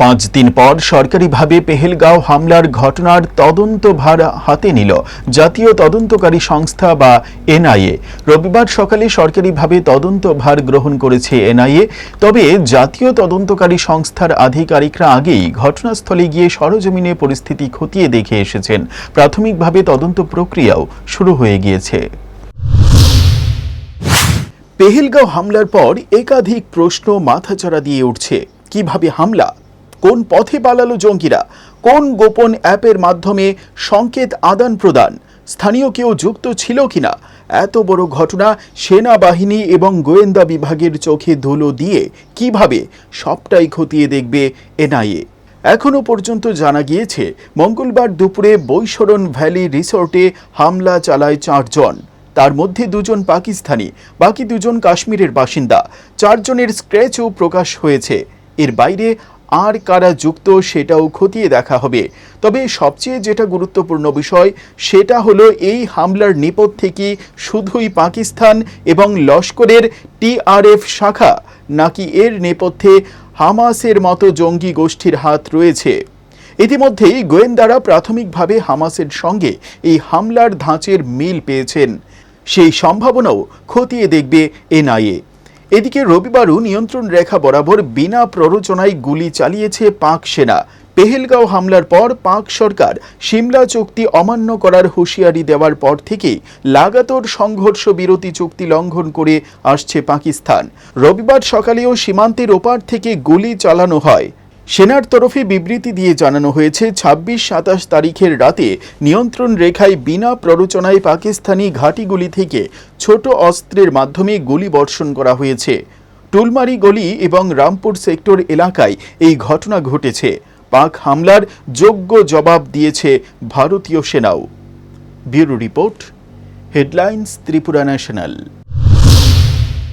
পাঁচ দিন পর সরকারিভাবে পেহেলগাঁও হামলার ঘটনার তদন্ত ভার হাতে নিল জাতীয় তদন্তকারী সংস্থা বা এনআইএ। রবিবার সকালে সরকারিভাবে তদন্ত ভার গ্রহণ করেছে এনআইএ, তবে জাতীয় তদন্তকারী সংস্থার আধিকারিকরা আগেই ঘটনাস্থলে গিয়ে সরজমিনে পরিস্থিতি খতিয়ে দেখে এসেছেন। প্রাথমিকভাবে তদন্ত প্রক্রিয়াও শুরু হয়ে গিয়েছে। পেহেলগাঁও হামলার পর একাধিক প্রশ্ন মাথাচাড়া দিয়ে উঠছে। কীভাবে হামলা? কোন পথে পালালো জঙ্গিরা? কোন গোপন অ্যাপের মাধ্যমে সংকেত আদান প্রদান? স্থানীয় কেউ যুক্ত ছিল কিনা? এত বড় ঘটনা সেনাবাহিনী এবং গোয়েন্দা বিভাগের চোখে ধুলো দিয়ে কীভাবে সবটাই খতিয়ে দেখবে এনআইএ? এখনও পর্যন্ত জানা গিয়েছে, মঙ্গলবার দুপুরে বৈশরণ ভ্যালি রিসোর্টে হামলা চালায় চারজন। তার মধ্যে দুজন পাকিস্তানি, বাকি দুজন কাশ্মীরের বাসিন্দা। চারজনের স্ক্র্যাচও প্রকাশ হয়েছে। এর বাইরে আর কারা যুক্ত সেটাও খতিয়ে দেখা হবে। তবে সবচেয়ে যেটা গুরুত্বপূর্ণ বিষয়, সেটা হলো এই হামলার নেপথ্যে কি শুধুই পাকিস্তান এবং লস্করের টিআরএফ শাখা, নাকি এর নেপথ্যে হামাসের মতো জঙ্গি গোষ্ঠীর হাত রয়েছে। ইতিমধ্যেই গোয়েন্দারা প্রাথমিকভাবে হামাসের সঙ্গে এই হামলার ধাঁচের মিল পেয়েছেন। সেই সম্ভাবনাও খতিয়ে দেখবে এনআইএ। এদিকে রবিবারও নিয়ন্ত্রণ রেখা বরাবর বিনা প্ররোচনায় গুলি চালিয়েছে পাক সেনা। পেহেলগাঁও হামলার পর পাক সরকার সিমলা চুক্তি অমান্য করার হুঁশিয়ারি দেওয়ার পর থেকেই লাগাতার সংঘর্ষ বিরতি চুক্তি লঙ্ঘন করে আসছে পাকিস্তান। রবিবার সকালেও সীমান্তের ওপার থেকে গুলি চালানো হয়। সেনার তরফে বিবৃতি দিয়ে জানানো হয়েছে, ছাব্বিশ সাতাশ তারিখের রাতে নিয়ন্ত্রণ রেখায় বিনা প্ররোচনায় পাকিস্তানি ঘাঁটিগুলি থেকে ছোট অস্ত্রের মাধ্যমে গুলি বর্ষণ করা হয়েছে। টুলমারি গলি এবং রামপুর সেক্টর এলাকায় এই ঘটনা ঘটেছে। পাক হামলার যোগ্য জবাব দিয়েছে ভারতীয় সেনাও। Bureau report, headlines Tripura national.